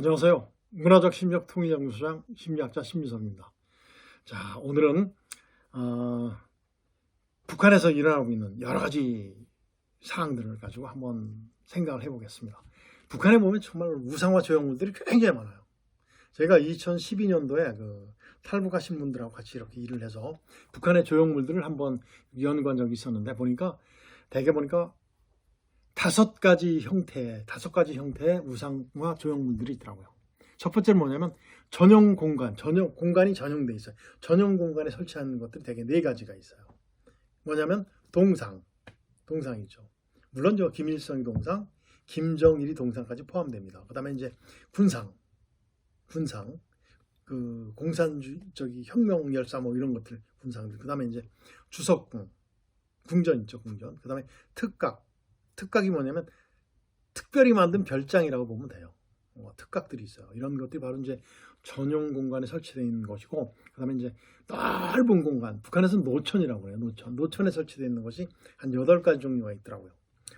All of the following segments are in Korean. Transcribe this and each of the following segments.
안녕하세요. 문화적 심리학 통일연구소장 심리학자 신미선입니다. 자, 오늘은 어, 북한에서 일어나고 있는 여러 가지 사항들을 가지고 한번 생각을 해보겠습니다. 북한에 보면 정말 우상화 조형물들이 굉장히 많아요. 제가 2012년도에 그 탈북하신 분들하고 같이 이렇게 일을 해서 북한의 조형물들을 한번 연구한 적이 있었는데 보니까 대개 보니까 다섯 가지 형태, 다섯 가지 형태의 우상화 조형물들이 있더라고요. 첫 번째는 뭐냐면 전용 공간, 전용 공간이 전용돼 있어요. 전용 공간에 설치하는 것들이 대개 네 가지가 있어요. 뭐냐면 동상, 동상이죠. 물론 저 김일성이 동상, 김정일이 동상까지 포함됩니다. 그다음에 이제 군상, 군상, 그 공산주의 저기 혁명 열사 뭐 이런 것들 군상들. 그다음에 이제 주석궁, 궁전 있죠, 궁전. 그다음에 특각, 특각이 뭐냐면 특별히 만든 별장이라고 보면 돼요. 어, 특각들이 있어요. 이런 것들이 바로 이제 전용 공간에 설치되어 있는 것이고, 그다음에 이제 넓은 공간, 북한에서는 노천이라고 해요. 노천, 노천에 설치되어 있는 것이 한 여덟 가지 종류가 있더라고요.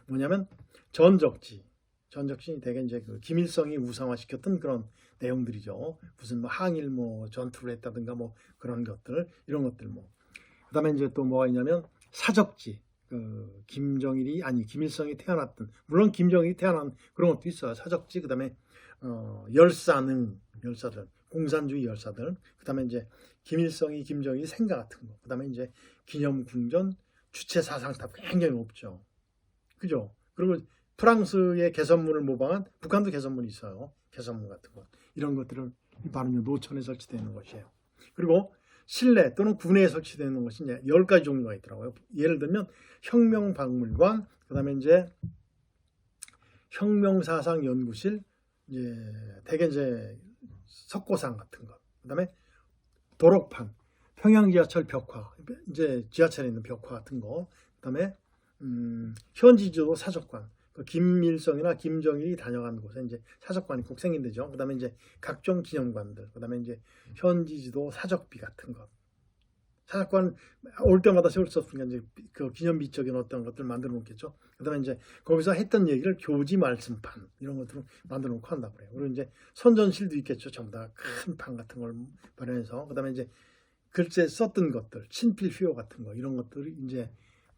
뭐냐면 전적지, 전적지 대개 이제 그 김일성이 우상화시켰던 그런 내용들이죠. 무슨 뭐 항일 뭐 전투를 했다든가 뭐 그런 것들, 이런 것들 뭐. 그다음에 이제 또 뭐가 있냐면 사적지, 그 김정일이 아니 김일성이 태어났던 물론 김정일이 태어난 그런 것도 있어요. 사적지 그다음에 어, 열사능 열사들 공산주의 열사들 그다음에 이제 김일성이 김정일이 생가 같은 거 그다음에 이제 기념궁전 주체 사상탑 굉장히 높죠. 그죠? 그리고 프랑스의 개선문을 모방한 북한도 개선문이 있어요. 개선문 같은 거 이런 것들은 바로 노천에 설치되어 있는 것이에요. 그리고 실내 또는 군내에 설치되는 것이 이제 열 가지 종류가 있더라고요. 예를 들면 혁명박물관, 그 다음에 이제 혁명사상연구실, 이제 대개 이제 석고상 같은 것, 그 다음에 도로판, 평양지하철 벽화, 이제 지하철에 있는 벽화 같은 거, 그 다음에 음, 현지지도 사적관, 그 김일성이나 김정일이 다녀간 곳에 이제 사적관이 꼭 생긴대죠. 그다음에 이제 각종 기념관들, 그다음에 이제 현지지도 사적비 같은 것. 사적관 올 때마다 세울 수 없으니까 이제 그 기념비적인 어떤 것들 만들어 놓겠죠. 그다음에 이제 거기서 했던 얘기를 교지 말씀판 이런 것들을 만들어 놓고 한다고 그래요. 그리고 이제 선전실도 있겠죠. 전부 다 큰 판 같은 걸 마련해서 그다음에 이제 글쎄 썼던 것들, 친필 휘호 같은 거 이런 것들이 이제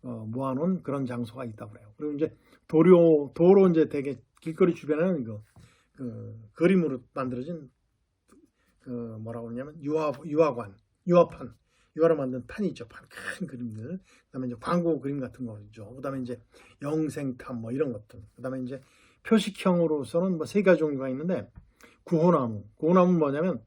어, 모아놓은 그런 장소가 있다고 그래요. 그리고 이제 도로 도로 이제 되게 길거리 주변에는 그, 그 그림으로 만들어진 그 뭐라고 그러냐면 유화 유화관 유화판 유화로 만든 판이 있죠. 판 큰 그림들. 그다음에 이제 광고 그림 같은 거죠. 그다음에 이제 영생탑 뭐 이런 것들. 그다음에 이제 표식형으로서는 뭐 세 가지 종류가 있는데 구호나무. 구호나무는 뭐냐면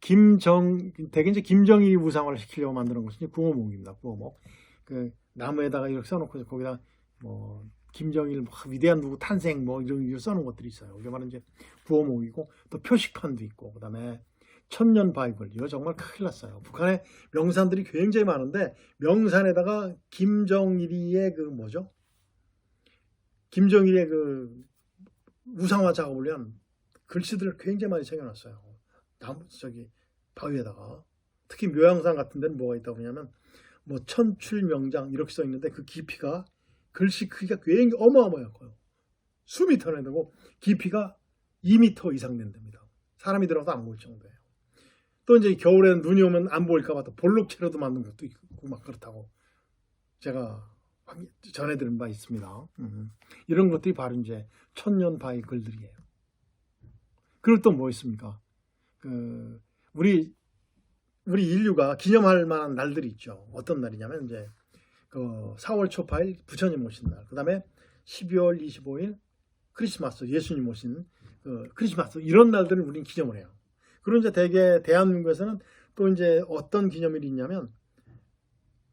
김정 대개 이제 김정일이 우상화를 시키려고 만드는 것이 구호목입니다. 구호목. 그 나무에다가 이렇게 써놓고 거기다 뭐 김정일 뭐 위대한 누구 탄생 뭐 이런 거 써놓은 것들이 있어요. 이게 바로 이제 구호목이고 또 표식판도 있고 그다음에 천년 바이블 이거 정말 큰일 났어요. 북한에 명산들이 굉장히 많은데 명산에다가 김정일이의 그 뭐죠? 김정일의 그 우상화 작업을 위한 글씨들을 굉장히 많이 새겨놨어요. 나무 저기 바위에다가 특히 묘양산 같은 데는 뭐가 있다고 그러냐면 뭐 천출명장 이렇게 써 있는데 그 깊이가 글씨 크기가 굉장히 어마어마해요. 수미터나 되고 깊이가 2미터 이상 된답니다. 사람이 들어가도 안 보일 정도예요. 또 이제 겨울에는 눈이 오면 안 보일까봐 또 볼록채로도 만든 것도 있고 막 그렇다고 제가 전해드린 바 있습니다. 음. 이런 것들이 바로 이제 천년 바위 글들이에요. 그리고 또 뭐 있습니까? 그 우리 우리 인류가 기념할 만한 날들이 있죠. 어떤 날이냐면 이제 그 4월 초파일 부처님 오신 날, 그다음에 12월 25일 크리스마스 예수님 오신 그 크리스마스 이런 날들을 우리는 기념을 해요. 그리고 이제 대개 대한민국에서는 또 이제 어떤 기념일이 있냐면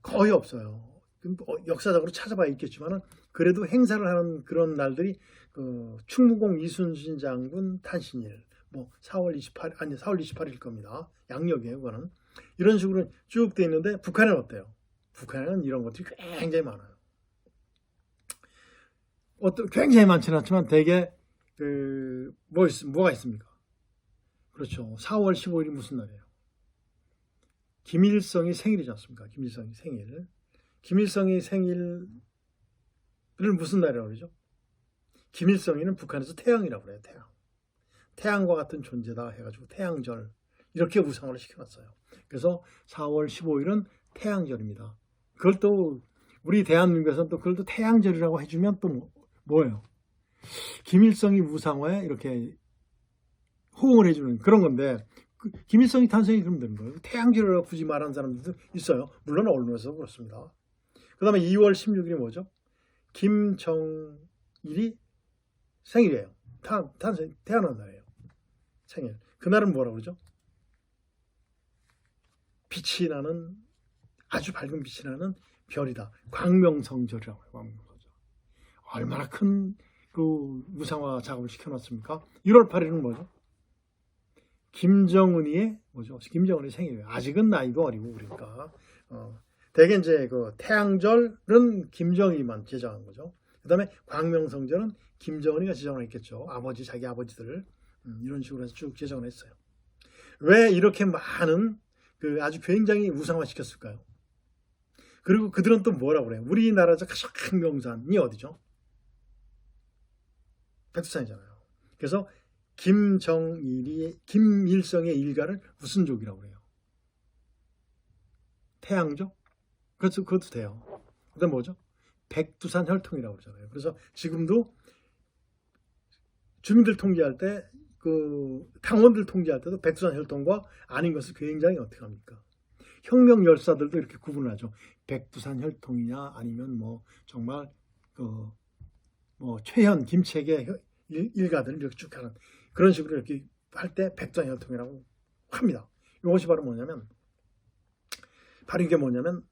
거의 없어요. 뭐 역사적으로 찾아봐야 있겠지만은 그래도 행사를 하는 그런 날들이 그 충무공 이순신 장군 탄신일 뭐 4월 28일 아니 4월 28일 겁니다. 양력이에요, 그거는. 이런 식으로 쭉 돼 있는데 북한은 어때요? 북한에는 이런 것들이 굉장히 많아요. 어떤 굉장히 많지는 않지만 대개 그 뭐 뭐가 있습니까? 그렇죠. 4월 15일이 무슨 날이에요? 김일성이 생일이지 않습니까? 김일성이 생일. 김일성이 생일을 무슨 날이라고 그러죠? 김일성이는 북한에서 태양이라고 그래요. 태양. 태양과 같은 존재다 해가지고 태양절 이렇게 우상화를 시켜놨어요. 그래서 4월 15일은 태양절입니다. 그걸 또 우리 대한민국에서는 또 그걸 또 태양절이라고 해주면 또 뭐- 뭐예요? 김일성이 우상화에 이렇게 호응을 해주는 그런 건데 그 김일성이 탄생이 그럼 되는 거예요. 태양절이라고 굳이 말하는 사람들도 있어요. 물론 언론에서 그렇습니다. 그 다음에 2월 16일이 뭐죠? 김정일이 생일이에요. 탄, 탄생, 태어난 날이에요. 생일. 그날은 뭐라고 그러죠? 빛이 나는, 아주 밝은 빛이 나는 별이다. 광명성절이라고 해요. 광명성절. 얼마나 큰그 우상화 작업을 시켜놨습니까? 1월 8일은 뭐죠? 김정은이의 뭐죠? 김정은의 생일이에요. 아직은 나이도 어리고 그러니까 어, 대개 이제 그 태양절은 김정일만 제정한 거죠. 그다음에 광명성절은 김정은이가 제정을 했겠죠. 아버지 자기 아버지들 음, 이런 식으로 해서 쭉 제정을 했어요. 왜 이렇게 많은 그 아주 굉장히 우상화 시켰을까요? 그리고 그들은 또 뭐라고 그래요? 우리나라에서 가장 큰 명산이 어디죠? 백두산이잖아요. 그래서 김정일이 김일성의 일가를 무슨 족이라고 그래요? 태양족? 그래서 그것도 돼요. 그다음 뭐죠? 백두산 혈통이라고 그러잖아요. 그래서 지금도 주민들 통제할 때 그 당원들 통제할 때도 백두산 혈통과 아닌 것을 굉장히 어떻게 합니까? 혁명 열사들도 이렇게 구분하죠. 백두산 혈통이냐 아니면 뭐 정말 그 뭐 최현 김책의 일가들을 이렇게 쭉 하는 그런 식으로 이렇게 할 때 백두산 혈통이라고 합니다. 이것이 바로 뭐냐면 바로 이게 뭐냐면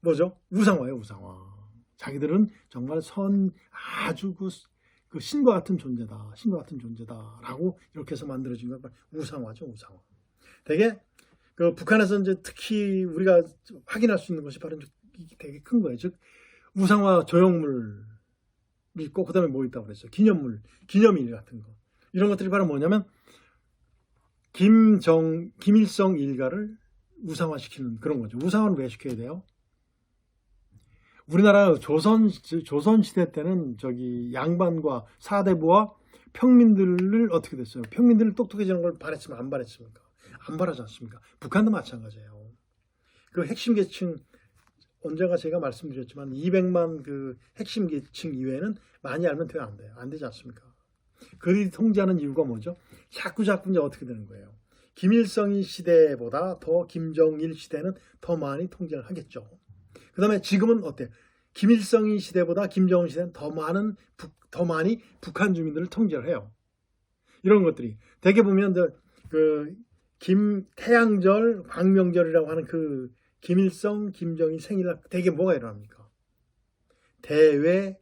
뭐죠? 우상화예요, 우상화. 자기들은 정말 선 아주 그, 그 신과 같은 존재다, 신과 같은 존재다라고 이렇게 해서 만들어진 건 우상화죠, 우상화. 되게 그 북한에서 이제 특히 우리가 확인할 수 있는 것이 바로 되게 큰 거예요. 즉 우상화 조형물 있고 그다음에 뭐 있다고 그랬어요? 기념물, 기념일 같은 거. 이런 것들이 바로 뭐냐면 김정 김일성 일가를 우상화시키는 그런 거죠. 우상화는 왜 시켜야 돼요? 우리나라 조선 조선 시대 때는 저기 양반과 사대부와 평민들을 어떻게 됐어요? 평민들을 똑똑해지는 걸 바랬으면 안 바랬습니까? 안 바라지 않습니까? 북한도 마찬가지예요. 그 핵심 계층 언젠가 제가 말씀드렸지만 200만 그 핵심 계층 이외에는 많이 알면 돼요, 안 돼요? 안 되지 않습니까? 그들이 통제하는 이유가 뭐죠? 자꾸 자꾸 이제 어떻게 되는 거예요? 김일성이 시대보다 더 김정일 시대는 더 많이 통제를 하겠죠. 그 다음에 지금은 어때요? 김일성이 시대보다 김정은 시대는 더 많은, 북- 더 많이 북한 주민들을 통제를 해요. 이런 것들이. 대개 보면, 저, 그, 김, 태양절, 광명절이라고 하는 그 김일성, 김정일 생일날 대개 뭐가 일어납니까? 대외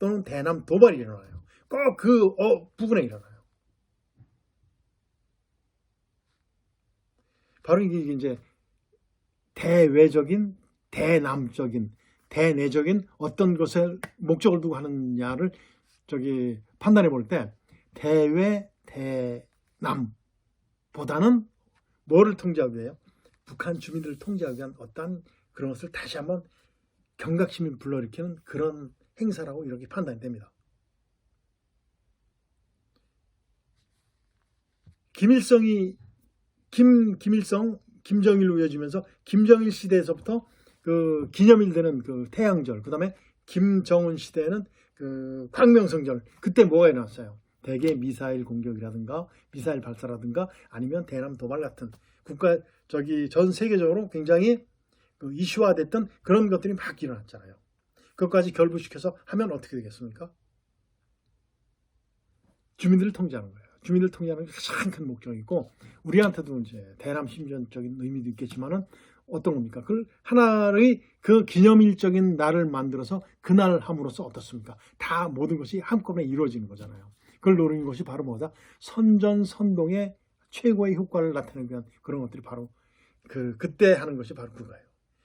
또는 대남 도발이 일어나요. 꼭그 어, 부분에 일어나요. 바로 이게 이제 대외적인, 대남적인, 대내적인 어떤 것에 목적을 두고 하느냐를 저기 판단해 볼 때 대외, 대남보다는 뭐를 통제하기 위해요? 북한 주민들을 통제하기 위한 어떤 그런 것을 다시 한번 경각심을 불러일으키는 그런 행사라고 이렇게 판단이 됩니다. 김일성이 김 김일성 김정일로 이어지면서 김정일 시대에서부터 그 기념일 되는 그 태양절 그 다음에 김정은 시대에는 그 광명성절 그때 뭐가 일어났어요? 대개 미사일 공격이라든가 미사일 발사라든가 아니면 대남 도발 같은 국가 저기 전 세계적으로 굉장히 그 이슈화됐던 그런 것들이 막 일어났잖아요. 그것까지 결부시켜서 하면 어떻게 되겠습니까? 주민들을 통제하는 거예요. 주민들 통제하는 게 가장 큰 목적이 있고 우리한테도 이제 대남 심전적인 의미도 있겠지만은 어떤 겁니까? 그걸 하나의 그 기념일적인 날을 만들어서 그날 함으로써 어떻습니까? 다 모든 것이 한꺼번에 이루어지는 거잖아요. 그걸 노리는 것이 바로 뭐다? 선전선동의 최고의 효과를 나타내기 위한 그런 것들이 바로 그 그때 하는 것이 바로 그거예요.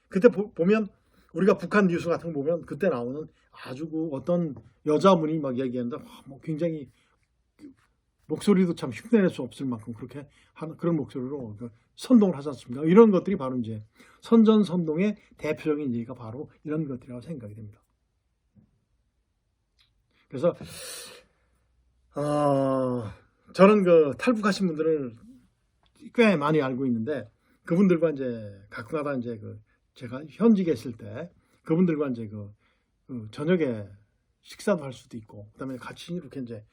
그때 보, 면 우리가 북한 뉴스 같은 거 보면 그때 나오는 아주 그 어떤 여자분이 막 와, 뭐 굉장히 목소리도 참 흉내낼 수 없을 만큼 그렇게 하는 그런 목소리로 그 선동을 하지 않습니까? 이런 것들이 바로 이제 선전 선동의 대표적인 얘기가 바로 이런 것들이라고 생각이 됩니다. 그래서 어, 저는 그 탈북하신 분들을 꽤 많이 알고 있는데 그분들과 이제 가끔가다 이제 그 제가 현직에 있을 때 그분들과 이제 그, 그 저녁에 식사도 할 수도 있고 그다음에 같이 이렇게 이제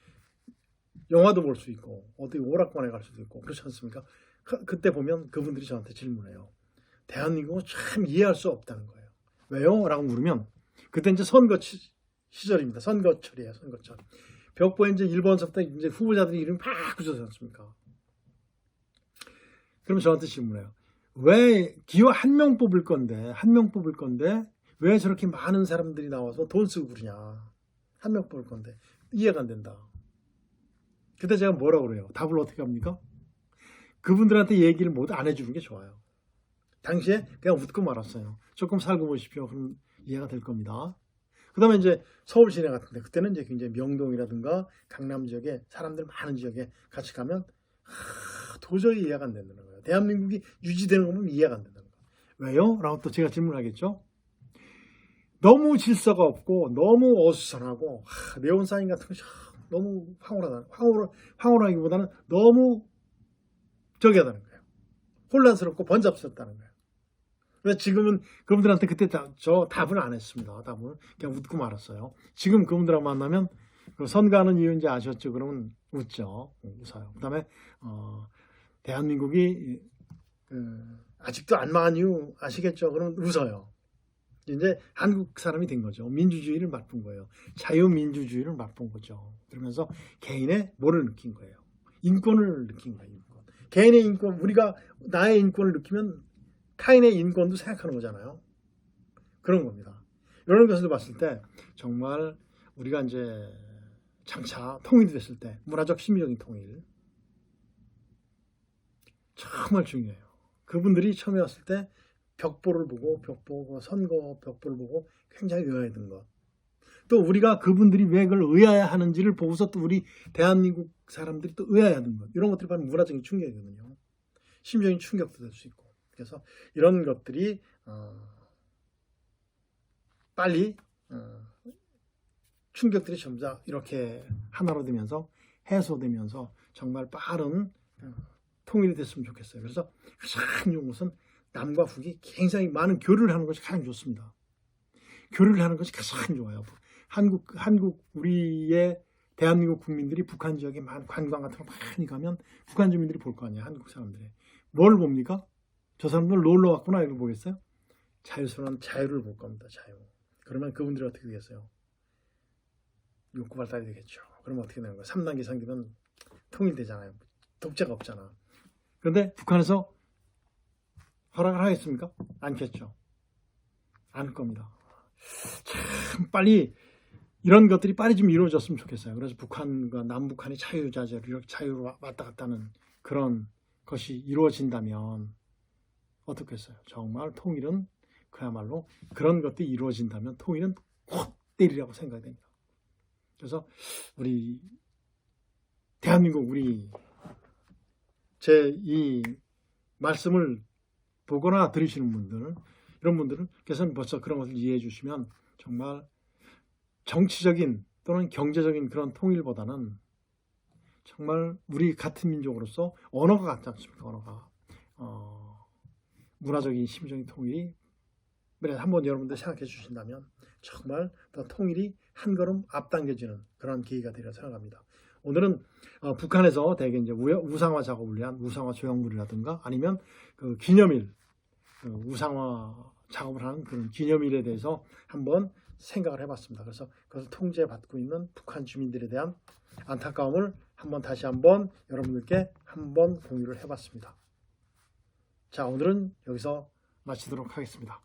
영화도 볼 수 있고 어디 오락관에 갈 수도 있고 그렇지 않습니까? 그, 그때 보면 그분들이 저한테 질문해요. 대한민국은 참 이해할 수 없다는 거예요. 왜요? 라고 물으면 그때 이제 선거 치- 시절입니다. 선거철이에요. 선거철. 벽보에 이제 1번서부터 이제 후보자들이 이름 막 붙여지 않습니까? 그럼 저한테 질문해요. 왜 기호 한 명 뽑을 건데 한 명 뽑을 건데 왜 저렇게 많은 사람들이 나와서 돈 쓰고 그러냐? 한 명 뽑을 건데 이해가 안 된다. 그때 제가 뭐라고 그래요? 답을 어떻게 합니까? 그분들한테 얘기를 못 안 해주는 게 좋아요. 당시에 그냥 웃고 말았어요. 조금 살고 보십시오. 그럼 이해가 될 겁니다. 그 다음에 이제 서울 시내 같은데 그때는 이제 굉장히 명동이라든가 강남 지역에 사람들 많은 지역에 같이 가면 하, 도저히 이해가 안 된다는 거예요. 대한민국이 유지되는 거 보면 이해가 안 된다는 거예요. 왜요? 라고 또 제가 질문하겠죠. 너무 질서가 없고 너무 어수선하고 하, 네온 사인 같은 하, 너무 황홀하다. 황홀, 황홀하기보다는 너무 저기 하다는 거예요. 혼란스럽고 번잡스럽다는 거예요. 지금은 그분들한테 그때 다, 저 답을 안 했습니다. 답을 그냥 웃고 말았어요. 지금 그분들하고 만나면 그 선거하는 이유인지 아셨죠? 그러면 웃죠. 웃어요. 그 다음에 어, 대한민국이 그, 아직도 안 망한 이유 아시겠죠? 그러면 웃어요. 이제 한국 사람이 된 거죠. 민주주의를 맛본 거예요. 자유민주주의를 맛본 거죠. 그러면서 개인의 뭐를 느낀 거예요. 인권을 느낀 거예요. 인권. 개인의 인권, 우리가 나의 인권을 느끼면 타인의 인권도 생각하는 거잖아요. 그런 겁니다. 이런 것을 봤을 때 정말 우리가 이제 장차 통일이 됐을 때 문화적 심리적인 통일 정말 중요해요. 그분들이 처음에 왔을 때 벽보를 보고 벽보 선거 벽보를 보고 굉장히 의아했던 것. 또 우리가 그분들이 왜 그걸 의아해하는지를 보고서 또 우리 대한민국 사람들이 또 의아해하는 것. 이런 것들이 바로 문화적인 충격이거든요. 심적인 충격도 될 수 있고. 그래서 이런 것들이 어, 빨리 어, 충격들이 점점 이렇게 하나로 되면서 해소되면서 정말 빠른 어, 통일이 됐으면 좋겠어요. 그래서 가장 좋은 것은 남과 북이 굉장히 많은 교류를 하는 것이 가장 좋습니다. 교류를 하는 것이 가장 좋아요. 한국 한국 우리의 대한민국 국민들이 북한 지역에 많은 관광 같은 거 많이 가면 북한 주민들이 볼 거 아니에요. 한국 사람들이. 뭘 봅니까? 저 사람들 놀러 왔구나 이걸 보겠어요? 자유스러운 자유를 볼 겁니다. 자유. 그러면 그분들이 어떻게 되겠어요? 욕구 발달이 되겠죠. 그러면 어떻게 되는 거예요? 3단계 상기는 통일되잖아요. 독재가 없잖아. 그런데 북한에서 허락을 하겠습니까? 않겠죠. 않을 겁니다. 참 빨리 이런 것들이 빨리 좀 이루어졌으면 좋겠어요. 그래서 북한과 남북한이 자유자재로 이렇게 자유로 왔다 갔다 하는 그런 것이 이루어진다면 어떻겠어요? 정말 통일은 그야말로 그런 것들이 이루어진다면 통일은 곧 때리라고 생각이 됩니다. 그래서 우리 대한민국 우리 제 이 말씀을 보거나 들으시는 분들 이런 분들께서는 벌써 그런 것을 이해해 주시면 정말 정치적인 또는 경제적인 그런 통일보다는 정말 우리 같은 민족으로서 언어가 같지 않습니까? 언어가 어, 문화적인 심정의 통일이 한번 여러분들 생각해 주신다면 정말 더 통일이 한 걸음 앞당겨지는 그런 계기가 되리라 생각합니다. 오늘은 어, 북한에서 대개 이제 우, 우상화 작업을 위한 우상화 조형물이라든가 아니면 그 기념일 그 우상화 작업을 하는 그런 기념일에 대해서 한번 생각을 해봤습니다. 그래서 그것을 통제받고 있는 북한 주민들에 대한 안타까움을 한번 다시 한번 여러분들께 한번 공유를 해봤습니다. 자 오늘은 여기서 마치도록 하겠습니다.